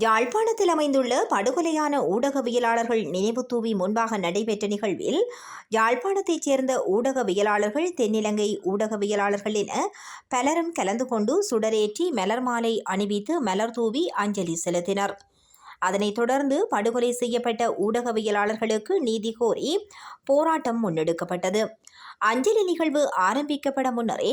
யாழ்ப்பாணத்தில் அமைந்துள்ள படுகொலையான ஊடகவியலாளர்கள் நினைவு தூவி முன்பாக நடைபெற்ற நிகழ்வில் யாழ்ப்பாணத்தைச் சேர்ந்த ஊடகவியலாளர்கள் தென்னிலங்கை ஊடகவியலாளர்கள் என பலரும் கலந்து கொண்டு சுடரேற்றி மலர் மாலை அணிவித்து மலர் தூவி அஞ்சலி செலுத்தினர். அதனைத் தொடர்ந்து படுகொலை செய்யப்பட்ட ஊடகவியலாளர்களுக்கு நீதி கோரி போராட்டம் முன்னெடுக்கப்பட்டது. அஞ்சலி நிகழ்வு ஆரம்பிக்கப்பட முன்னரே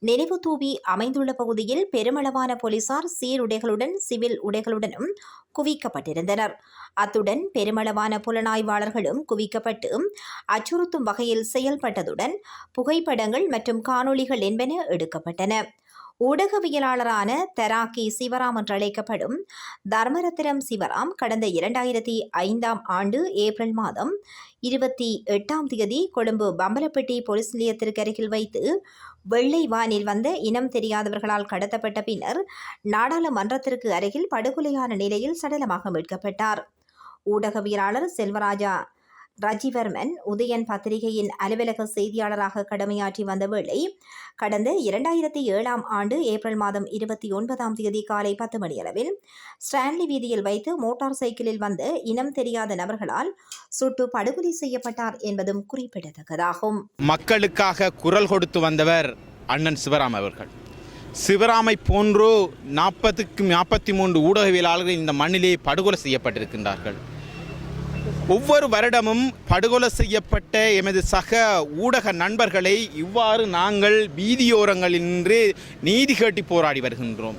நினைவு தூவி அமைந்துள்ள பகுதியில் பெருமளவான போலீசார் சீருடைகளுடன் சிவில் உடைகளுடனும் குவிக்கப்பட்டிருந்தனர். அத்துடன் பெருமளவான புலனாய்வாளர்களும் குவிக்கப்பட்டு அச்சுறுத்தும் வகையில் செயல்பட்டதுடன் புகைப்படங்கள் மற்றும் காணொளிகள் என்பன எடுக்கப்பட்டன. ஊடகவியலாளரான தெராக்கி சிவராம் என்று அழைக்கப்படும் தர்மரத்திரம் சிவராம் கடந்த இரண்டாயிரத்தி ஐந்தாம் ஆண்டு ஏப்ரல் மாதம் இருபத்தி எட்டாம் தேதி கொழும்பு பம்பலப்பட்டி போலீஸ் நிலையத்திற்கு அருகில் வைத்து வெள்ளை வானில் வந்த இனம் தெரியாதவர்களால் கடத்தப்பட்ட பின்னர் நாடாளுமன்றத்திற்கு அருகில் படுகொலையான நிலையில் சடலமாக மீட்கப்பட்டார். ஊடகவியலாளர் செல்வராஜா ரஜிவர்மன் உதயன் பத்திரிகையின் அலுவலக செய்தியாளராக கடமையாற்றி வந்த வேளை கடந்த இரண்டாயிரத்தி ஏழாம் ஆண்டு ஏப்ரல் மாதம் இருபத்தி ஒன்பதாம் தேதி காலை பத்து மணியளவில் ஸ்டான்லி வீதியில் வைத்து மோட்டார் சைக்கிளில் வந்த இனம் தெரியாத நபர்களால் சுட்டு படுகொலை செய்யப்பட்டார் என்பதும் குறிப்பிடத்தக்கதாகும். மக்களுக்காக குரல் கொடுத்து வந்தவர் அண்ணன் சிவராம் அவர்கள். சிவராமை போன்றோ நாற்பதுக்கும் நாற்பத்தி மூன்று ஊடகவியலாளர்கள் இந்த மண்ணிலே படுகொலை செய்யப்பட்டிருக்கின்றார்கள். ஒவ்வொரு வருடமும் படுகொலை செய்யப்பட்ட எமது சக ஊடக நண்பர்களை இவ்வாறு நாங்கள் வீதியோரங்களில் நின்று நீதி கேட்டி போராடி வருகின்றோம்.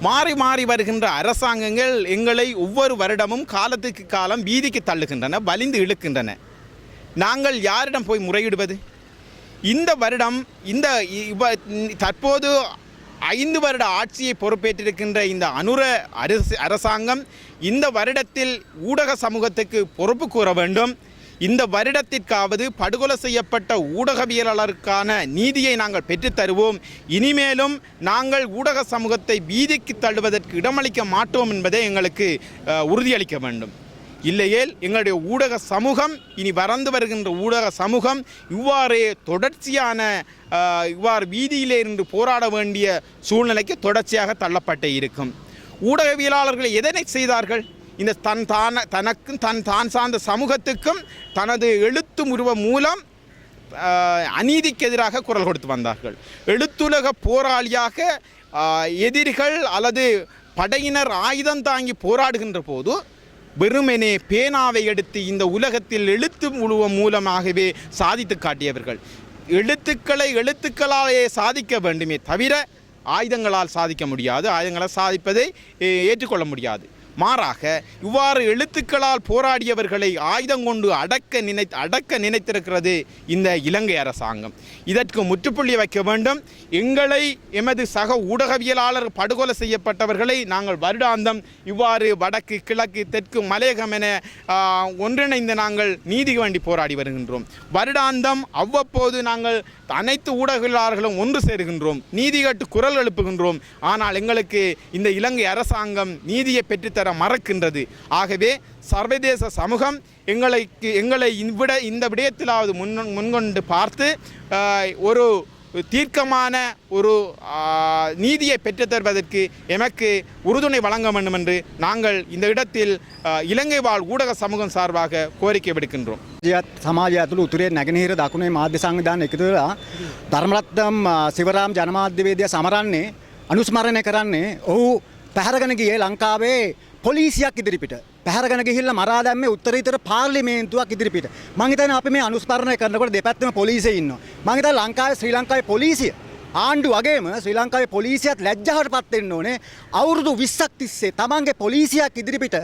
மாறி மாறி வருகின்ற அரசாங்கங்கள் எங்களை ஒவ்வொரு வருடமும் காலத்துக்கு காலம் வீதிக்கு தள்ளுகின்றன வலிந்து இழுக்கின்றன. நாங்கள் யாரிடம் போய் முறையிடுவது? இந்த வருடம் இந்த தற்போது ஐந்து வருட ஆட்சியை பொறுப்பேற்றிருக்கின்ற இந்த அனுர அரசு அரசாங்கம் இந்த வருடத்தில் ஊடக சமூகத்துக்கு பொறுப்பு கூற வேண்டும். இந்த வருடத்திற்காவது படுகொலை செய்யப்பட்ட ஊடகவியலாளருக்கான நீதியை நாங்கள் பெற்றுத்தருவோம். இனிமேலும் நாங்கள் ஊடக சமூகத்தை வீதிக்கு தள்ளுவதற்கு இடமளிக்க மாட்டோம் என்பதை எங்களுக்கு உறுதியளிக்க வேண்டும். இல்லையேல் எங்களுடைய ஊடக சமூகம் இனி வறந்து வருகின்ற ஊடக சமூகம் இவ்வாறு தொடர்ச்சியான இவ்வாறு வீதியிலே இருந்து போராட வேண்டிய சூழ்நிலைக்கு தொடர்ச்சியாக தள்ளப்பட்டு இருக்கும். ஊடகவியலாளர்கள் எதனை செய்தார்கள்? இந்த தன் தான தனக்கும் தன் தான் சார்ந்த சமூகத்துக்கும் தனது எழுத்து உருவம் மூலம் அநீதிக்கு எதிராக குரல் கொடுத்து வந்தார்கள். எழுத்துலக போராளியாக எதிரிகள் அல்லது படையினர் ஆயுதம் தாங்கி போராடுகின்ற போது வெறுமெனே பேனாவை எடுத்து இந்த உலகத்தில் எழுத்து உருவம் மூலமாகவே சாதித்து காட்டியவர்கள். எழுத்துக்களை எழுத்துக்களாலேயே சாதிக்க வேண்டுமே தவிர ஆயுதங்களால் சாதிக்க முடியாது. ஆயுதங்களால் சாதிப்பதை ஏற்றுக்கொள்ள முடியாது. மாறாக இவ்வாறு எழுத்துக்களால் போராடியவர்களை ஆயுதம் கொண்டு அடக்க நினை அடக்க நினைத்திருக்கிறது இந்த இலங்கை அரசாங்கம். இதற்கு முற்றுப்புள்ளி வைக்க வேண்டும். எங்களை எமது சக ஊடகவியலாளர் படுகொலை செய்யப்பட்டவர்களை நாங்கள் வருடாந்தம் இவ்வாறு வடக்கு கிழக்கு தெற்கு மலையகம் என ஒன்றிணைந்து நாங்கள் நீதி வேண்டி போராடி வருகின்றோம். வருடாந்தம் அவ்வப்போது நாங்கள் அனைத்து ஊடகவியலாளர்களும் ஒன்று சேருகின்றோம். நீதி கேட்டு குரல் எழுப்புகின்றோம். ஆனால் எங்களுக்கு இந்த இலங்கை அரசாங்கம் நீதியை பெற்றுத்தர மறக்கின்றது ஆகவே சர்வதேச சமூகம் எங்களுக்கு எங்களை இவ்விட இந்த விடயத்திலாவது முன் முன்கொண்டு பார்த்து ஆஹ், ஒரு தீர்க்கமான ஒரு ஆஹ், நீதியை பெற்றுத் தருவதற்கு எமக்கு உறுதுணை வழங்க வேண்டும் என்று நாங்கள் இந்த இடத்தில் ஆஹ், இலங்கை வாழ் ஊடக சமூகம் சார்பாக கோரிக்கை விடுக்கின்றோம் ජයත් සමාජය ඇතුළු උතුරේ නැගෙනහිර දකුණේ මාධ්‍ය සංවිධාන එකතු වෙලා ධර්මරත්නම් සිවරාම් ජනමාධ්‍යවේදය සමරන්නේ අනුස්මරණය කරන්නේ ඔහු පැහැරගෙන ගියේ ලංකාවේ පොලිසියක් ඉදිරිපිට. පැහරගෙන ගිහිල්ල මරා දැම්මේ උත්තරීතර පාර්ලිමේන්තුවක් ඉදිරිපිට. මං හිතන්නේ අපි මේ අනුස්මරණය කරනකොට දෙපැත්තම පොලිසිය ඉන්නවා. මං හිතන්නේ ලංකාවේ ශ්‍රී ලංකාවේ පොලිසිය ආණ්ඩු වගේම ශ්‍රී ලංකාවේ පොලිසියත් ලැජ්ජාවට පත් වෙන්න ඕනේ. අවුරුදු 20ක් තිස්සේ තමන්ගේ පොලිසියක් ඉදිරිපිට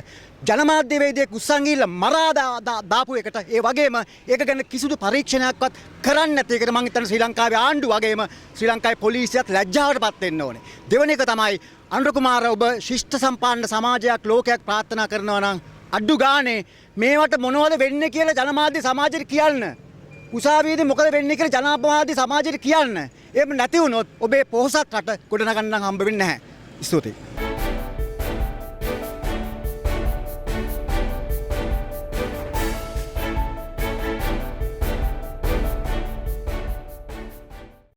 ජනමාධ්‍යවේදියෙක් උස්සන් ගිහිල්ලා මරා දා- දා- දාපු එකට. ඒ වගේම ඒක ගැන කිසිදු පරීක්ෂණයක්වත් කරන්නේ නැති එකට මං හිතන්නේ ශ්‍රී ලංකාවේ ආණ්ඩු වගේම ශ්‍රී ලංකාවේ පොලිසියත් ලැජ්ජාවට පත් වෙන්න ඕනේ. දෙවන එක තමයි අනුර කුමාර ඔබ ශිෂ්ට සම්පන්න සමාජයක් ලෝකයක් ප්‍රාර්ථනා කරනවා නම් අඩ්ඩු ගානේ මේවට මොනවද වෙන්නේ කියලා ජනමාධ්‍ය සමාජයට කියන්න. උසාවියේදී මොකද වෙන්නේ කියලා ජනාධිපති සමාජයට කියන්න. එහෙම නැති වුණොත් ඔබේ පොහොසත් රට ගොඩනගන්න හම්බ වෙන්නේ නැහැ. ස්තුතියි.